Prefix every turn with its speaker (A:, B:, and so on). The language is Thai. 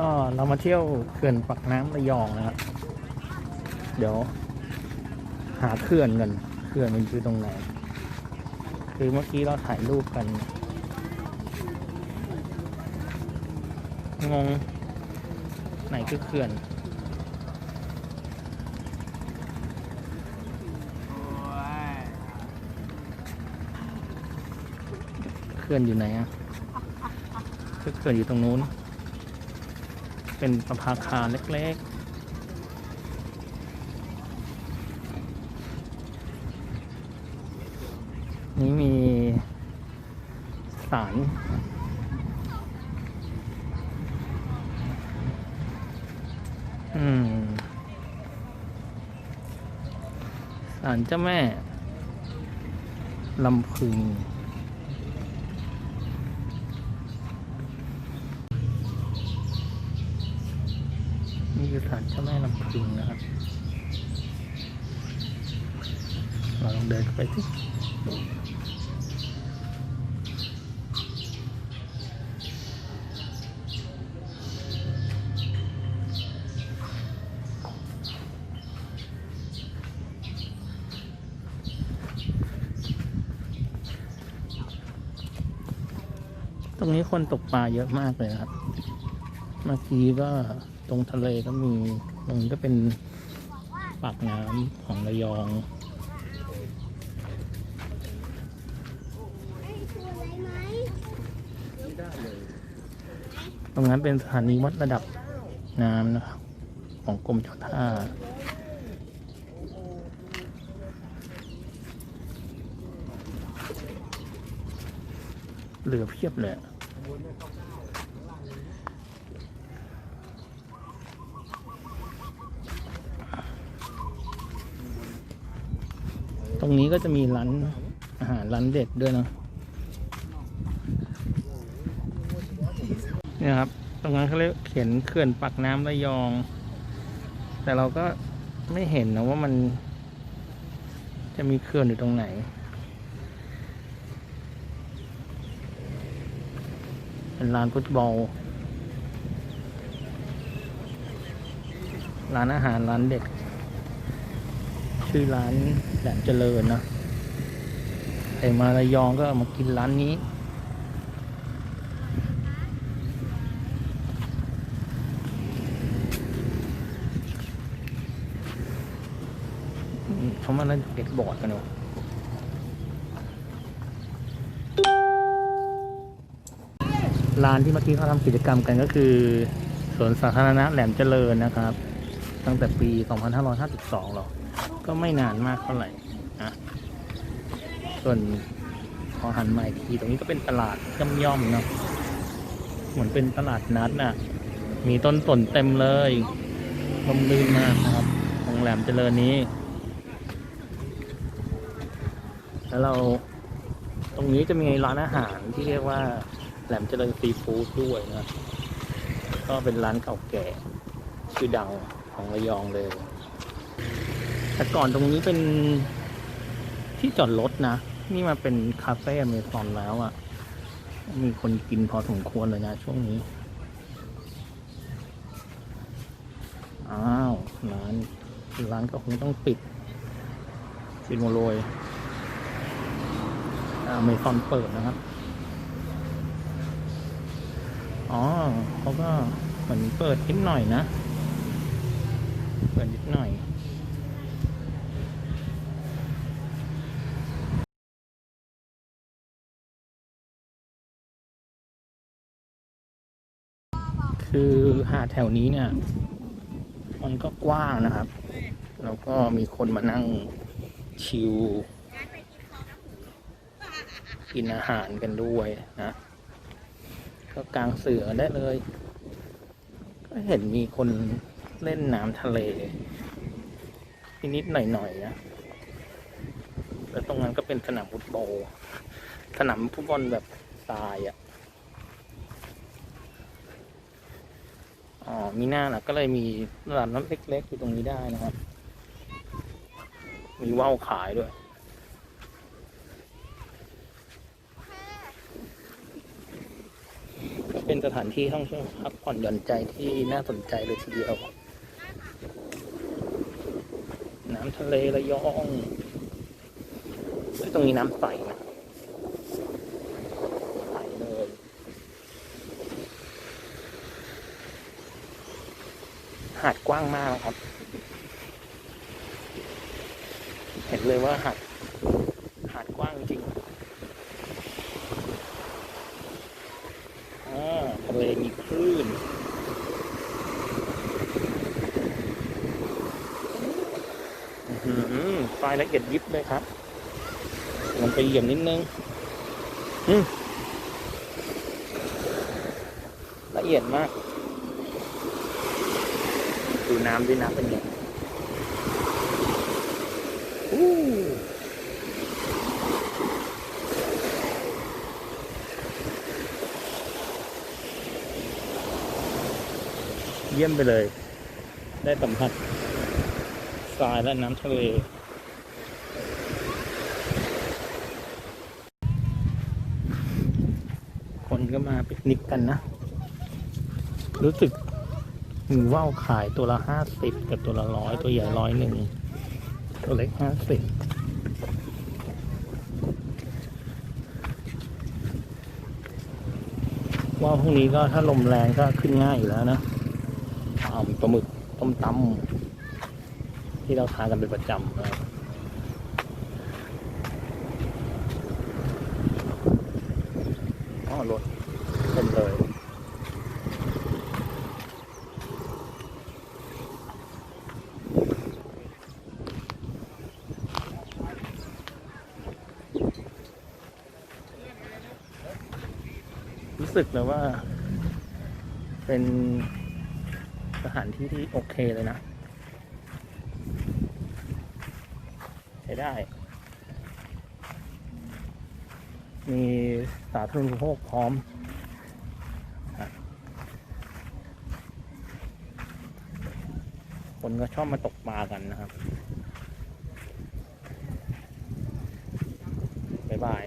A: ก็เรามาเที่ยวเขื่อนปักน้ำระยองนะครับ เดี๋ยว หาเขื่อนกันเขื่อนมันคือตรงไหน คือเมื่อกี้เราถ่ายรูปกัน งง ไหนคือเขื่อนเขื่อนอยู่ไหนอะคือเขื่อนอยู่ตรงนู้น เป็นประภาคารเล็กๆ นี่มีศาลอืมศาลเจ้าแม่ลำพึง นี่คือศาลเจ้าแม่ลำพึงนะครับ เราลองเดินไปสิตรงนี้คนตกปลาเยอะมากเลยครับ เมื่อกี้ก็ ตรงทะเลก็มีตรงนี้ก็เป็นปากน้ำของระยอง ตรงนั้นเป็นสถานีวัดระดับน้ำนะครับของกรมเจ้าท่าเหลือเพียบเลย ตรงนี้ก็จะมีร้านอาหารร้านเด็ดด้วยนะเนี่ยครับ ตรงนั้นเขาเรียกเขียนเขื่อนปักน้ำระยอง แต่เราก็ไม่เห็นนะว่ามัน จะมีเขื่อนอยู่ตรงไหนเป็นร้านฟุตบอลร้านอาหารร้านเด็ด ชื่อร้านแหลมเจริญนะใครมาระยองก็มากินร้านนี้อืมเขามาเล่นเด็กบอร์ดกันเหรอร้านที่เมื่อกี้เขาทำกิจกรรมกันก็คือสวนสาธารณะแหลมเจริญนะครับ ตั้งแต่ปี 2552หรอ ก็ไม่นานมากเท่าไหร่นะส่วนพอหันมาอีกทีตรงนี้ก็เป็นตลาดย่อมๆเนาะเหมือนเป็นตลาดนัดน่ะ มีต้นสนเต็มเลยลมลื่นมากนะครับโรงแรมเจริญนี้ แล้วเราตรงนี้จะมีร้านอาหารที่เรียกว่าแหลมเจริญซีฟู้ดด้วยนะ ก็เป็นร้านเก่าแก่ชื่อดังของระยองเลย แต่ก่อนตรงนี้เป็นที่จอดรถนะ นี่มาเป็นคาเฟ่อเมซอนแล้วอะ่ะ มีคนกินพอสมควรเลยนะช่วงนี้ อ้าว ร้าน ร้านก็คงต้องปิดปิดหมดเลยอเมซอนเปิดนะครับ อ๋อเขาก็เหมือนเปิดนิดหน่อยนะ เปิดนิดหน่อย คือหาดแถวนี้เนี่ย มันก็กว้างนะครับ แล้วก็มีคนมานั่งชิลกินอาหารกันด้วยนะ ก็กลางเสือได้เลย ก็เห็นมีคนเล่นน้ำทะเลนิดๆหน่อยๆนะแล้วตรงนั้นก็เป็นสนามฟุตบอลสนามฟุตบอลแบบทรายอะ มีหน้านะก็เลยมีตลาดน้ำเล็กๆอยู่ตรงนี้ได้นะครับ มีว่าวขายด้วย ก็เป็นสถานที่ท่องเที่ยวพักผ่อนหย่อนใจที่น่าสนใจเลยทีเดียว น้ำทะเลระยองเฮ้ยตรงนี้น้ำใสนะใสเลย หาดกว้างมากนะครับ เห็นเลยว่าหาดหาดกว้างจริงอ่าทะเลมีคลื่นอื้อหือไฟล์ละเอียดยิบเลยครับลงไปเหยียบนิดนึงละเอียดมาก ดูน้ำด้วยน้ำเป็นไงเยี่ยมไปเลย ได้สัมผัสทรายและน้ำทะเลคนก็มาปิกนิกกันนะ รู้สึก มีว่าวขายตัวละห้าสิบกับตัวละร้อยตัวใหญ่ร้อยหนึ่งตัวเล็กห้าสิบว่าวพวกนี้ก็ถ้าลมแรงก็ขึ้นง่ายอยู่แล้วนะอ่าปลาหมึกต้มตำที่เราทานกันเป็นประจำนะอ๋อรถเต็มเลย สึกเลยว่า เป็นสถานที่ที่โอเคเลยนะ ใช้ได้ มีสาธารณูปโภคพร้อมคนก็ชอบมาตกปลากันนะครับ บ๊ายบาย